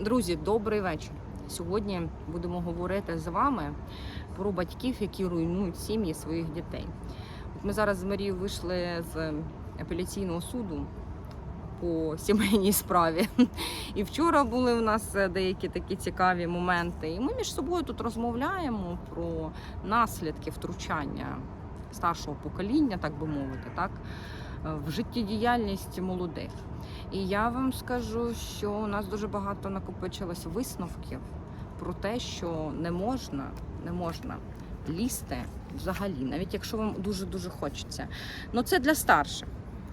Друзі, добрий вечір. Сьогодні будемо говорити з вами про батьків, які руйнують сім'ї своїх дітей. От ми зараз з Марією вийшли з апеляційного суду по сімейній справі. І вчора були у нас деякі такі цікаві моменти. І ми між собою тут розмовляємо про наслідки втручання старшого покоління, так би мовити, так, в життєдіяльність молодих. І я вам скажу, що у нас дуже багато накопичилось висновків про те, що не можна, не можна лізти взагалі, навіть якщо вам дуже дуже хочеться. Ну це для старших.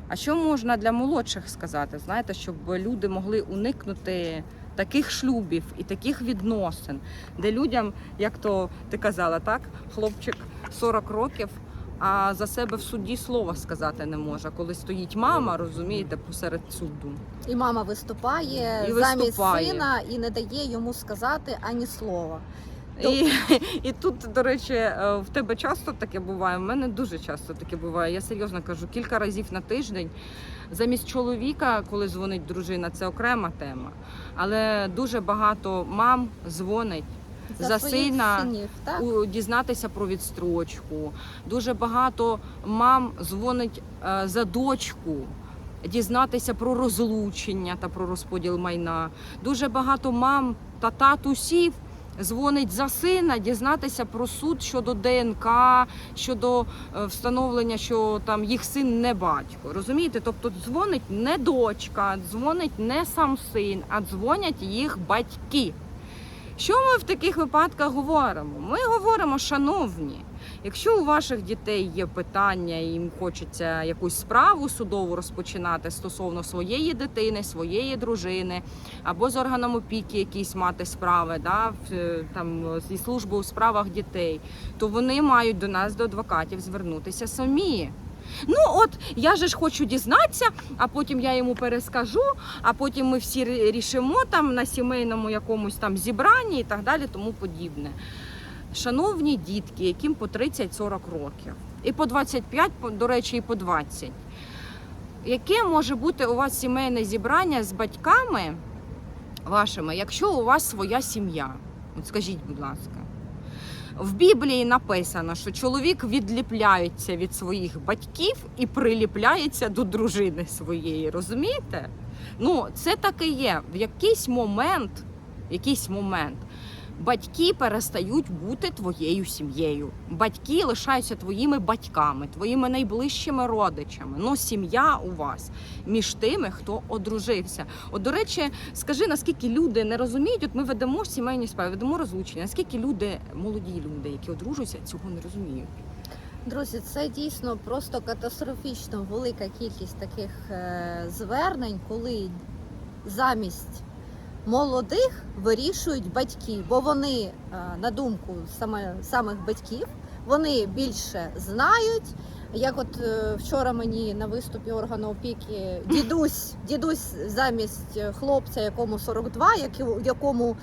А що можна для молодших сказати? Знаєте, щоб люди могли уникнути таких шлюбів і таких відносин, де людям, як то ти казала, так, хлопчик 40 років. А за себе в суді слова сказати не може, коли стоїть мама, розумієте, посеред суду. І мама виступає І замість виступає. сина і не дає йому сказати ані слова. І, і тут, до речі, е, в тебе часто таке буває. В мене дуже часто таке буває. Я серйозно кажу, кілька разів на тиждень. Замість чоловіка, коли дзвонить дружина, це окрема тема. Але дуже багато мам дзвонить За своїх сина синів, так? у, дізнатися про відстрочку. Дуже багато мам дзвонить е, за дочку. Дізнатися про розлучення та про розподіл майна. Дуже багато мам та татусів дзвонить за сина, дізнатися про суд щодо ДНК, щодо е, встановлення, що там їх син не батько. Розумієте? Тобто дзвонить не дочка, дзвонить не сам син, а дзвонять їх батьки. Що ми в таких випадках говоримо? Ми говоримо, шановні, якщо у ваших дітей є питання, і їм хочеться якусь справу судову розпочинати стосовно своєї дитини, своєї дружини, або з органом опіки якісь мати справи, да, е, там зі служби у справах дітей, то вони мають до нас, до адвокатів, звернутися самі. Ну от я же ж хочу дізнатися, а потім я йому перескажу, а потім ми всі рішимо там на сімейному якомусь там зібранні і так далі, тому подібне. Шановні дітки, яким по 30-40 років, і по 25, до речі, і по 20. Яке може бути у вас сімейне зібрання з батьками вашими, якщо у вас своя сім'я? От скажіть, будь ласка. В Біблії написано, що чоловік відліпляється від своїх батьків і приліпляється до дружини своєї. Розумієте? Ну, це так і є. В якийсь момент, якийсь момент батьки перестають бути твоєю сім'єю. Батьки лишаються твоїми батьками, твоїми найближчими родичами. Ну, сім'я у вас між тими, хто одружився. От, до речі, скажи, наскільки люди не розуміють, от ми ведемо сімейні справи, ведемо розлучення. Наскільки люди, молоді люди, які одружуються, цього не розуміють. Друзі, це дійсно просто катастрофічно велика кількість таких е, звернень, коли замість молодих вирішують батьки, бо вони, е, на думку саме самих батьків, вони більше знають. Як от е, вчора мені на виступі органу опіки дідусь, дідусь замість хлопця, якому 42, яку- якому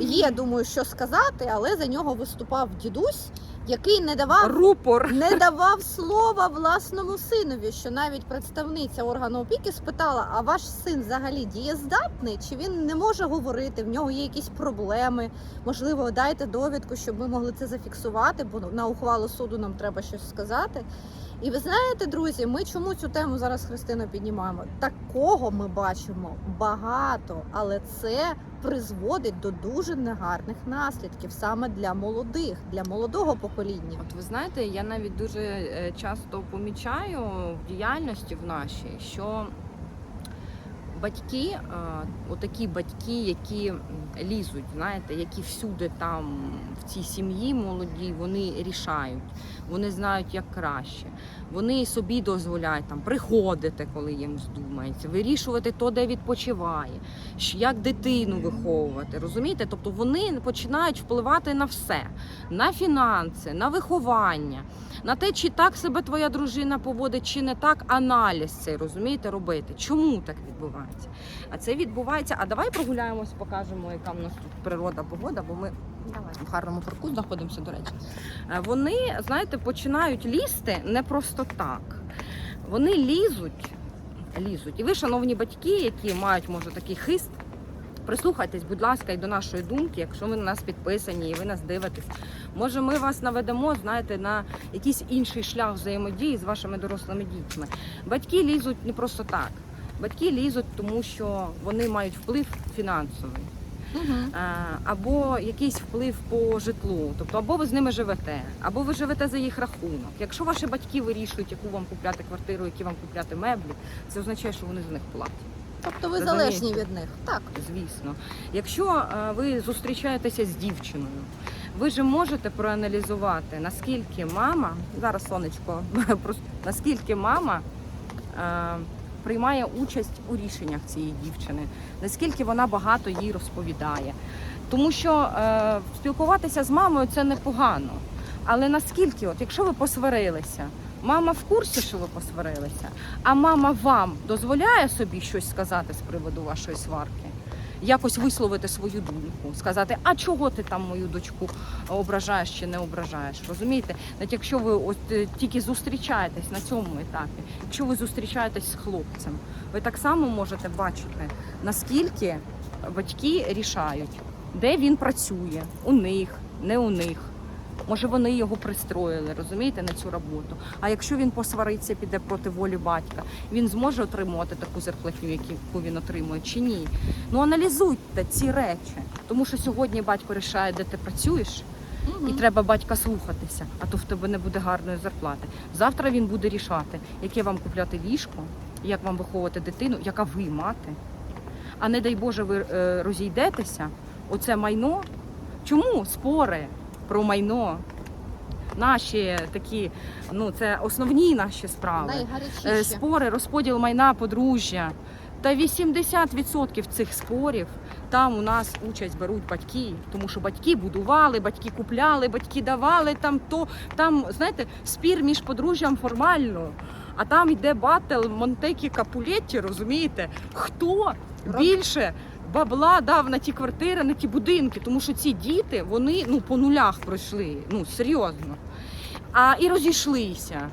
є, думаю, що сказати, але за нього виступав дідусь, який не давав Рупор. не давав слова власному синові, що навіть представниця органу опіки спитала: а ваш син взагалі дієздатний? Чи він не може говорити? В нього є якісь проблеми? Можливо, дайте довідку, щоб ми могли це зафіксувати, бо на ухвалу суду нам треба щось сказати. І ви знаєте, друзі, ми чому цю тему зараз Христину піднімаємо? Такого ми бачимо багато, але це призводить до дуже негарних наслідків саме для молодих, для молодого покоління. От ви знаєте, я навіть дуже е, часто помічаю в діяльності в нашій, що батьки, е, отакі батьки, які лізуть, знаєте, які всюди там в цій сім'ї молоді, вони рішають, вони знають як краще. Вони собі дозволяють там приходити, коли їм здумається, вирішувати то, де відпочиває, як дитину виховувати. Розумієте? Тобто вони починають впливати на все: на фінанси, на виховання, на те, чи так себе твоя дружина поводить, чи не так, аналіз цей розумієте, робити. Чому так відбувається? А це відбувається. А давай прогуляємось, покажемо, яка в нас тут природа, погода, бо ми Давай. в гарному парку знаходимося, до речі. Е, Вони, знаєте, починають лізти не просто так. Вони лізуть, лізуть. І ви, шановні батьки, які мають, може, такий хист Прислухайтесь, будь ласка, і до нашої думки, якщо ви на нас підписані і ви нас дивитесь. Може, ми вас наведемо, знаєте, на якийсь інший шлях взаємодії з вашими дорослими дітьми. Батьки лізуть не просто так. Батьки лізуть, тому що вони мають вплив фінансовий. Е, або якийсь вплив по житлу, тобто або ви з ними живете, або ви живете за їх рахунок. Якщо ваші батьки вирішують, яку вам купляти квартиру, які вам купляти меблі, це означає, що вони за них платять. Тобто ви Розумієте? залежні від них. Так. Звісно, якщо е, ви зустрічаєтеся з дівчиною, ви ж можете проаналізувати, наскільки мама зараз сонечко, просто наскільки мама е, приймає участь у рішеннях цієї дівчини, наскільки вона багато їй розповідає. Тому що е, спілкуватися з мамою це непогано. Але наскільки, от якщо ви посварилися, мама в курсі, що ви посварилися, а мама вам дозволяє собі щось сказати з приводу вашої сварки, якось висловити свою думку, сказати, а чого ти там мою дочку ображаєш чи не ображаєш? Розумієте? Навіть якщо ви от е, тільки зустрічаєтесь на цьому етапі, якщо ви зустрічаєтесь з хлопцем, ви так само можете бачити, наскільки батьки рішають, де він працює, у них, не у них. Може, вони його пристроїли, розумієте, на цю роботу. А якщо він посвариться, піде проти волі батька, він зможе отримувати таку зарплатню, яку він отримує, чи ні? Ну аналізуйте ці речі, тому що сьогодні батько рішає, де ти працюєш, і треба батька слухатися, а то в тебе не буде гарної зарплати. Завтра він буде рішати, яке вам купляти ліжко, як вам виховувати дитину, яка ви мати. А не дай Боже, ви е, розійдетеся, оце майно. Чому спори про майно? Наші такі, ну це основні наші справи. Е, Спори, розподіл майна, подружжя. Та 80% цих спорів там у нас участь беруть батьки, тому що батьки будували, батьки купляли, батьки давали там то. Там, знаєте, спір між подружжям формально. А там йде батл Монтекі Капулетті, розумієте? Хто більше бабла дав на ті квартири, на ті будинки? Тому що ці діти, вони ну по нулях пройшли. Ну серйозно. А і розійшлися.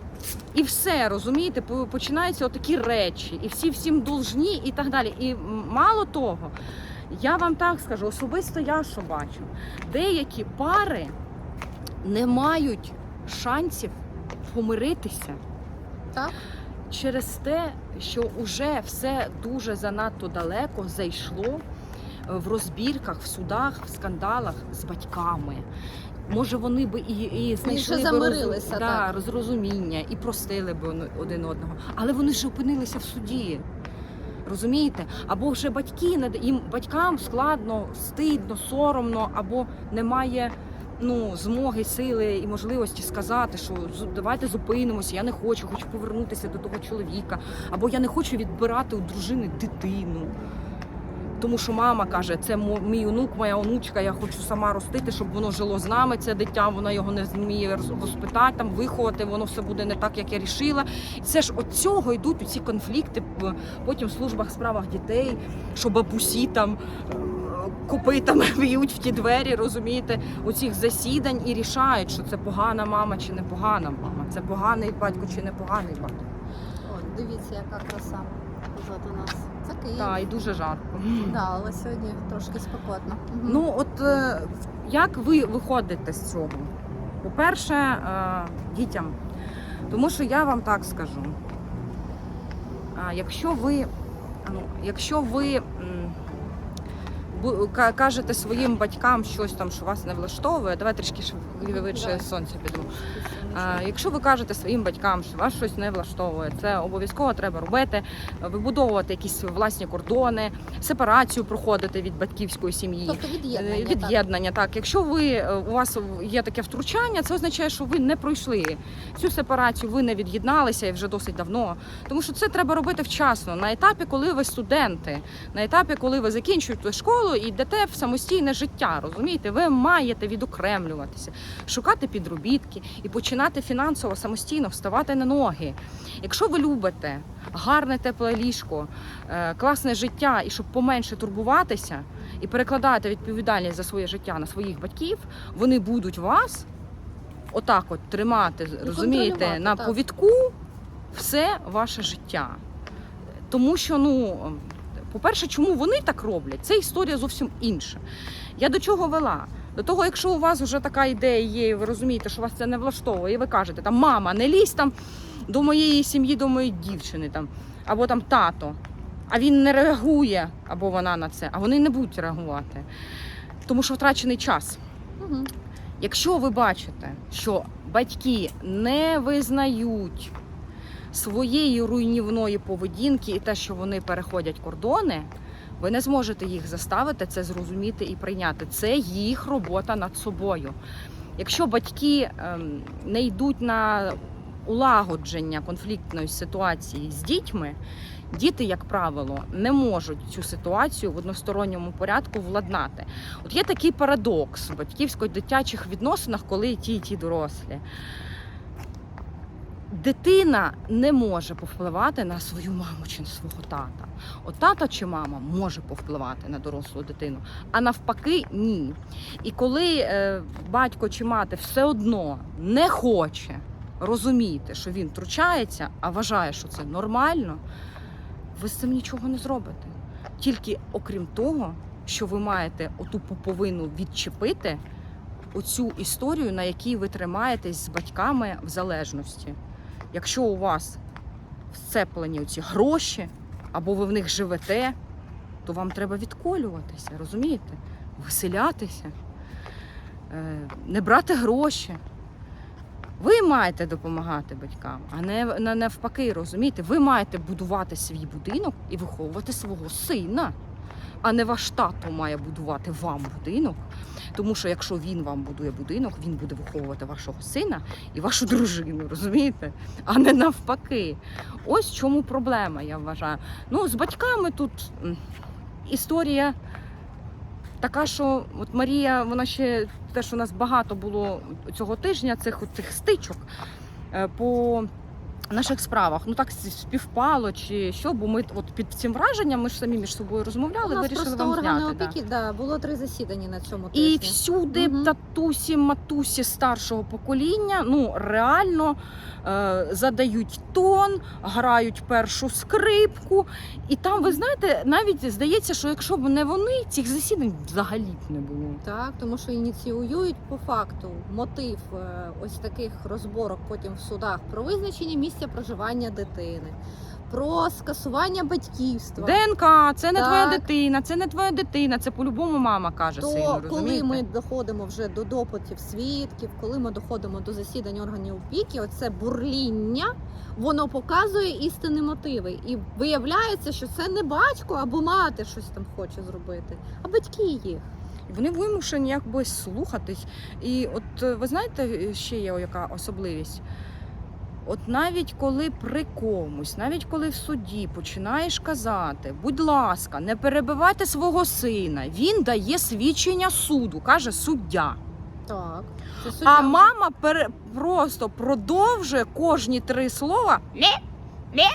І все, розумієте, починаються отакі речі, і всі всім должні, і так далі. І мало того, я вам так скажу, особисто я що бачу, деякі пари не мають шансів помиритися Так. Через те, що вже все дуже занадто далеко зайшло е, в розбірках, в судах, в скандалах з батьками. Може, вони би і, і знайшли замирилися, так. да, розрозуміння і простили би один- одного, але вони ж опинилися в суді. Розумієте? Або вже батьки їм батькам складно, стидно, соромно, або немає ну, змоги, сили і можливості сказати, що давайте зупинимося, я не хочу, хочу повернутися до того чоловіка, або я не хочу відбирати у дружини дитину. Тому що мама каже, це мій онук, моя онучка, я хочу сама ростити, щоб воно жило з нами, це дитя, вона його не зміє роз- воспитати, там, виховати, воно все буде не так, як я рішила. І це ж от цього йдуть ці конфлікти потім в службах справах дітей, що бабусі там копитами б'ють в ті двері, розумієте, у цих засідань і рішають, що це погана мама чи не погана мама, це поганий батько чи не поганий батько. От, дивіться, яка краса позаду нас. Це Київ. Так, і дуже жарко. Да, але сьогодні трошки спекотно. Ну, от е, як ви виходите з цього? По-перше, е, дітям. Тому що я вам так скажу. А, якщо ви, ну, якщо ви м, кажете своїм батькам щось там, що вас не влаштовує, давай трішки швидше сонця підемо. А, Якщо ви кажете своїм батькам, що вас щось не влаштовує, це обов'язково треба робити, вибудовувати якісь власні кордони, сепарацію проходити від батьківської сім'ї. Тобто від'єднання. Е, так. Так. Якщо ви е, у вас є таке втручання, це означає, що ви не пройшли цю сепарацію, ви не від'єдналися і вже досить давно. Тому що це треба робити вчасно, на етапі, коли ви студенти, на етапі, коли ви закінчуєте школу і йдете в самостійне життя. Розумієте, ви маєте відокремлюватися, шукати підробітки і починати фінансово самостійно вставати на ноги. Якщо ви любите гарне тепле ліжко, е, класне життя і щоб поменше турбуватися і перекладаєте відповідальність за своє життя на своїх батьків, вони будуть вас отак от тримати, розумієте, на повідку все ваше життя. Тому що ну По-перше, чому вони так роблять? Це історія зовсім інша. Я до чого вела? До того, якщо у вас вже така ідея є, і ви розумієте, що вас це не влаштовує, і ви кажете, там мама, не лізь там до моєї сім'ї, до моєї дівчини, там, або там тато, а він не реагує, або вона на це, а вони не будуть реагувати. Тому що втрачений час. Угу. Якщо ви бачите, що батьки не визнають своєї руйнівної поведінки і те, що вони переходять кордони, ви не зможете їх заставити це зрозуміти і прийняти. Це їх робота над собою. Якщо батьки ем, не йдуть на улагодження конфліктної ситуації з дітьми, діти, як правило, не можуть цю ситуацію в односторонньому порядку владнати. От є такий парадокс в батьківсько-дитячих відносинах, коли ті, і ті дорослі. Дитина не може повпливати на свою маму чи на свого тата. От тата чи мама може повпливати на дорослу дитину, а навпаки, ні. І коли е, батько чи мати все одно не хоче розуміти, що він втручається, а вважає, що це нормально, ви з цим нічого не зробите. Тільки окрім того, що ви маєте оту пуповину відчепити, оцю історію, на якій ви тримаєтесь з батьками в залежності. Якщо у вас вцеплені ці гроші, або ви в них живете, то вам треба відколюватися, розумієте? Виселятися, е, не брати гроші. Ви маєте допомагати батькам, а не навпаки, розумієте? Ви маєте будувати свій будинок і виховувати свого сина, а не ваш тато має будувати вам будинок. Тому що якщо він вам будує будинок, він буде виховувати вашого сина і вашу дружину, розумієте? А не навпаки. Ось чому проблема, я вважаю. Ну, з батьками тут історія така, що от Марія, вона ще теж у нас багато було цього тижня цих, цих стичок е, по наших справах. Ну так співпало чи що, бо ми от під цим враженням ми ж самі між собою У розмовляли, нас вирішили просто вам органи зняти. опіки, да. було три засідання на цьому І всюди Мгм. татусі, матусі старшого покоління ну реально е, задають тон, грають першу скрипку. І там, ви знаєте, навіть здається, що якщо б не вони, цих засідань взагалі б не було. Так, тому що ініціюють по факту мотив е, ось таких розборок потім в судах про визначення місця проживання дитини, про скасування батьківства. ДНК, це не твоя дитина, це не твоя дитина, це по-любому мама каже То сину, коли ми доходимо вже до допитів свідків, коли ми доходимо до засідань органів опіки, оце бурління, воно показує істинні мотиви. І виявляється, що це не батько або мати щось там хоче зробити, а батьки їх. Вони вимушені якби слухатись. І от ви знаєте, ще є яка особливість? От навіть коли при комусь, навіть коли в суді починаєш казати, будь ласка, не перебивайте свого сина, він дає свідчення суду, каже суддя. Так, це А мама пере... просто продовжує кожні три слова. Не, не,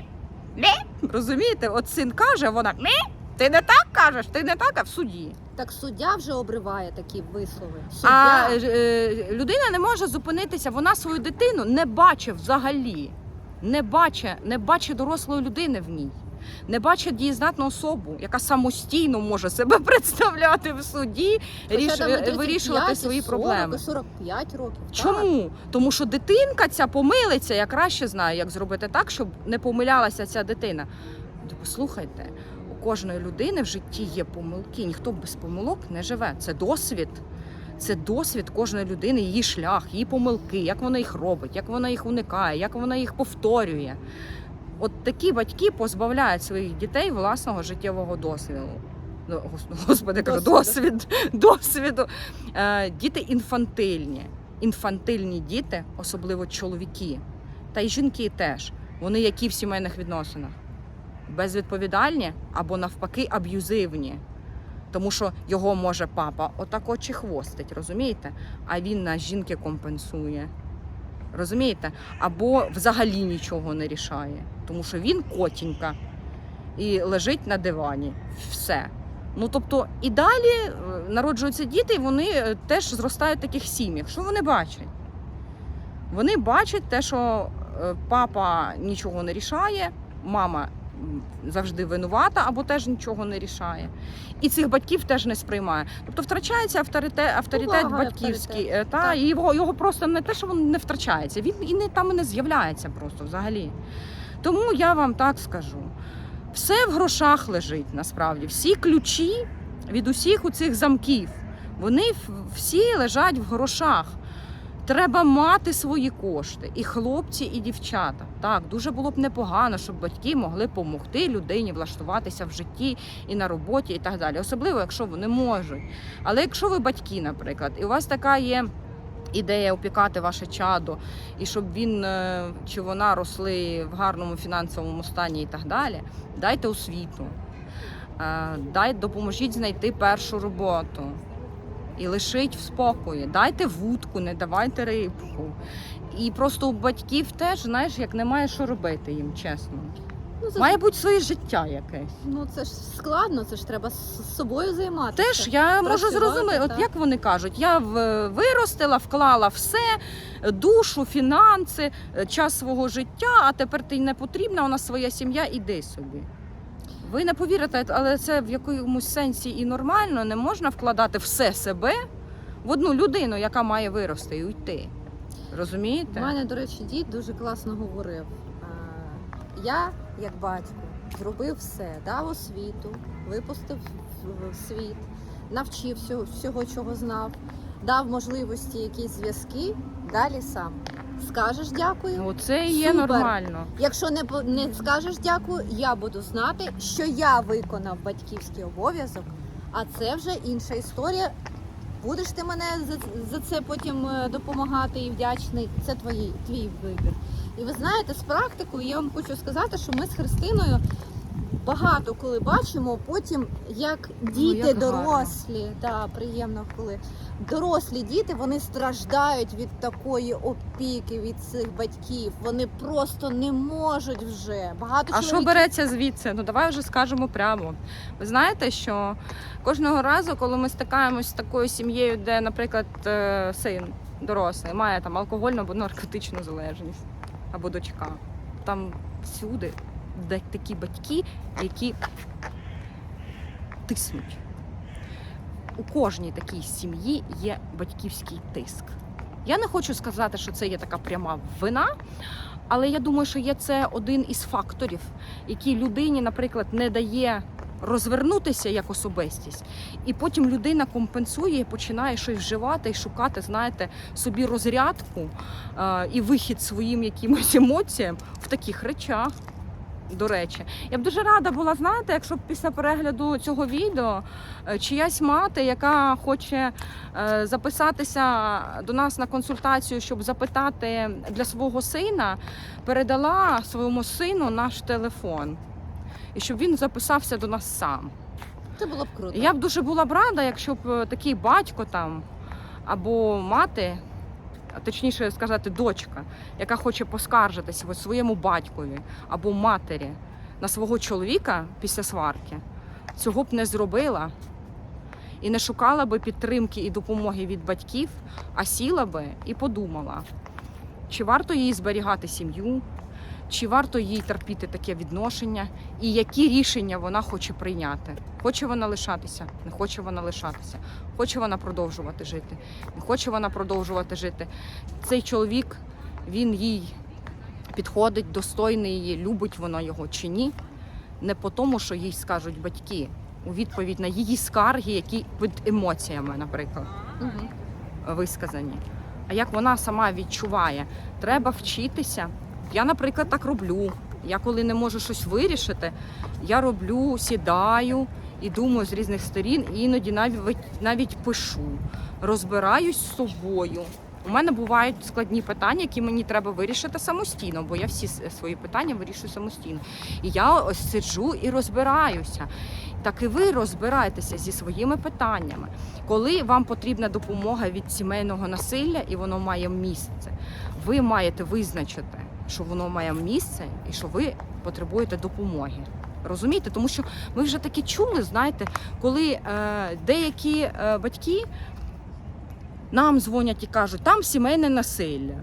не. Розумієте, от син каже, а вона не. Ти не так кажеш, ти не так, а в суді. Так суддя вже обриває такі вислови. Суддя е, е, людина не може зупинитися, вона свою дитину не бачить взагалі. Не бачить, не бачить дорослої людини в ній. Не бачить дієздатну особу, яка самостійно може себе представляти в суді, ріш, е, 35, вирішувати свої 40, проблеми. 45 років. так. Чому? Тому що дитинка ця помилиться, я краще знаю, як зробити так, щоб не помилялася ця дитина. Послухайте, кожної людини в житті є помилки. Ніхто без помилок не живе. Це досвід. Це досвід кожної людини, її шлях, її помилки, як вона їх робить, як вона їх уникає, як вона їх повторює. От такі батьки позбавляють своїх дітей власного життєвого досвіду. Ну, Господи, кажу, Досвіду. досвід, досвіду. Е, діти інфантильні. Інфантильні діти, особливо чоловіки, та й жінки теж. Вони які в сімейних відносинах? Безвідповідальні або навпаки аб'юзивні. Тому що його може папа отак очі хвостить, розумієте? А він на жінки компенсує. Розумієте? Або взагалі нічого не рішає, тому що він котінька і лежить на дивані. Все. Ну тобто, і далі е, народжуються діти, і вони е, теж зростають в таких сім'ях. Що вони бачать? Вони бачать те, що е, папа нічого не рішає, мама завжди винувата або теж нічого не рішає. І цих батьків теж не сприймає. Тобто втрачається авторитет, авторитет Повага і батьківський. авторитет. е, Та, Так. і його, його просто не те, що він не втрачається, він і не там і не з'являється просто взагалі. Тому я вам так скажу. Все в грошах лежить насправді. Всі ключі від усіх у цих замків. Вони всі лежать в грошах. Треба мати свої кошти, і хлопці, і дівчата. Так, дуже було б непогано, щоб батьки могли допомогти людині влаштуватися в житті і на роботі, і так далі. Особливо, якщо вони можуть. Але якщо ви батьки, наприклад, і у вас така є ідея опікати ваше чадо, і щоб він е, чи вона росли в гарному фінансовому стані і так далі, дайте освіту. Е, допоможіть знайти першу роботу і лишить в спокої. Дайте вудку, не давайте рибку. І просто у батьків теж, знаєш, як немає що робити їм, чесно. Ну, це, Має бути своє життя якесь. ну, це ж складно, це ж треба з собою займатися. Теж я можу зрозуміти, от як вони кажуть, я виростила, вклала все, душу, фінанси, е, час свого життя, а тепер ти не потрібна, у нас своя сім'я, іди собі. Ви не повірите, але це в якомусь сенсі і нормально, не можна вкладати все себе в одну людину, яка має вирости і уйти. У Розумієте? мене, до речі, дід дуже класно говорив. Я, як батько, зробив все, дав освіту, випустив світ, навчив всього, чого знав, дав можливості якісь зв'язки, далі сам. Скажеш дякую. Ну, це і є Супер. нормально. Якщо не, не скажеш дякую, я буду знати, що я виконав батьківський обов'язок, а це вже інша історія. Будеш ти мене за, за це потім е, допомагати і вдячний. Це твої, твій вибір. І ви знаєте, з практикою я вам хочу сказати, що ми з Христиною багато коли бачимо, потім як діти як дорослі, та приємно, коли дорослі діти вони страждають від такої опіки від цих батьків. Вони просто не можуть вже. Багато А що береться звідси? Ну давай вже скажемо прямо. Ви знаєте, що кожного разу, коли ми стикаємось з такою сім'єю, де, наприклад, е, син дорослий має там алкогольну або наркотичну залежність, або дочка, там всюди такі батьки, які тиснуть. У кожній такій сім'ї є батьківський тиск. Я не хочу сказати, що це є така пряма вина, але я думаю, що є це один із факторів, який людині, наприклад, не дає розвернутися як особистість, і потім людина компенсує і починає щось вживати і шукати, знаєте, собі розрядку е, і вихід своїм якимось емоціям в таких речах. До речі, я б дуже рада була, знаєте, якщо б після перегляду цього відео е, чиясь мати, яка хоче е, записатися до нас на консультацію, щоб запитати для свого сина, передала своєму сину наш телефон. І щоб він записався до нас сам. це було б круто. Я б дуже була б рада, якщо б е, такий батько там або мати, а точніше сказати, дочка, яка хоче поскаржитися своєму батькові або матері на свого чоловіка після сварки, цього б не зробила і не шукала би підтримки і допомоги від батьків, а сіла би і подумала, чи варто їй зберігати сім'ю, чи варто їй терпіти таке відношення, і які рішення вона хоче прийняти. Хоче вона лишатися, не хоче вона лишатися, хоче вона продовжувати жити, не хоче вона продовжувати жити. Цей чоловік, він їй підходить, достойний її, любить вона його чи ні. Не по тому, що їй скажуть батьки, у відповідь на її скарги, які під емоціями, наприклад висказані. А як вона сама відчуває, треба вчитися. Я, наприклад, так роблю. Я коли не можу щось вирішити, я роблю, сідаю і думаю з різних сторін, і іноді навіть навіть пишу, розбираюсь з собою. У мене бувають складні питання, які мені треба вирішити самостійно, бо я всі свої питання вирішую самостійно. І я ось сиджу і розбираюся. Так і ви розбирайтеся зі своїми питаннями. Коли вам потрібна допомога від сімейного насилля і воно має місце, ви маєте визначити, що воно має місце і що ви потребуєте допомоги. Розумієте? Тому що ми вже таки чули, знаєте, коли е, деякі е, батьки нам дзвонять і кажуть, там сімейне насилля.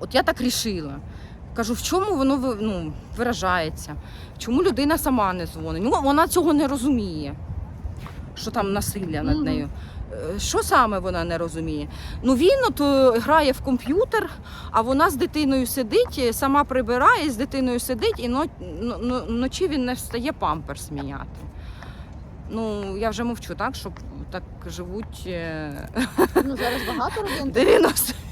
От я так рішила. Кажу, в чому воно ну, виражається? Чому людина сама не дзвонить? Ну, вона цього не розуміє, що там насилля над нею. Що саме вона не розуміє? Ну він от е, грає в комп'ютер, а вона з дитиною сидить, е, сама прибирає, з дитиною сидить, і но- но- но- вночі він не встає памперс міняти. Ну, я вже мовчу, так, щоб так живуть е, Ну зараз багато родин.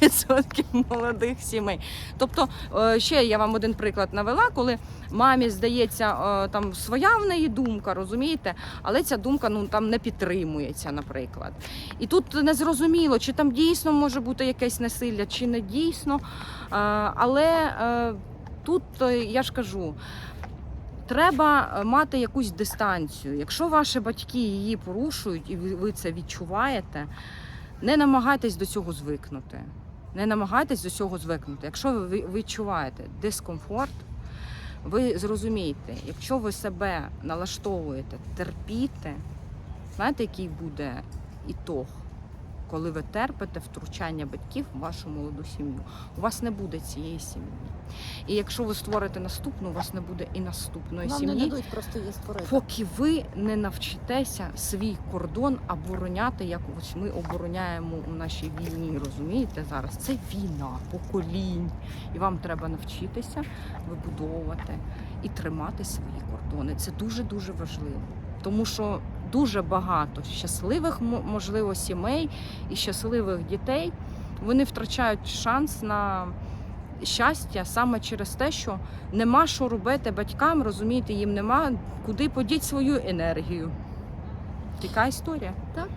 90% молодих сімей. Тобто, е, ще я вам один приклад навела, коли мамі здається, е, там своя в неї думка, розумієте, але ця думка ну там не підтримується, наприклад. І тут не зрозуміло, чи там дійсно може бути якесь насилля, чи не дійсно. Але тут я ж кажу. Треба е, мати якусь дистанцію. Якщо ваші батьки її порушують і ви це відчуваєте, не намагайтесь до цього звикнути. Не намагайтесь до цього звикнути. Якщо ви відчуваєте дискомфорт, ви зрозумієте, якщо ви себе налаштовуєте терпіти, знаєте, який буде ітог, коли ви терпите втручання батьків в вашу молоду сім'ю. У вас не буде цієї сім'ї. І якщо ви створите наступну, у вас не буде і наступної Вам не сім'ї дадуть просто її створити. поки ви не навчитеся свій кордон обороняти, як ось ми обороняємо у нашій війні. Розумієте зараз? Це війна поколінь, і вам треба навчитися вибудовувати і тримати свої кордони. Це дуже дуже важливо, тому що дуже багато щасливих мо- можливо сімей і щасливих дітей вони втрачають шанс на. Щастя саме через те, що нема що робити батькам, розумієте, їм нема куди подіть свою енергію. Така історія. Так.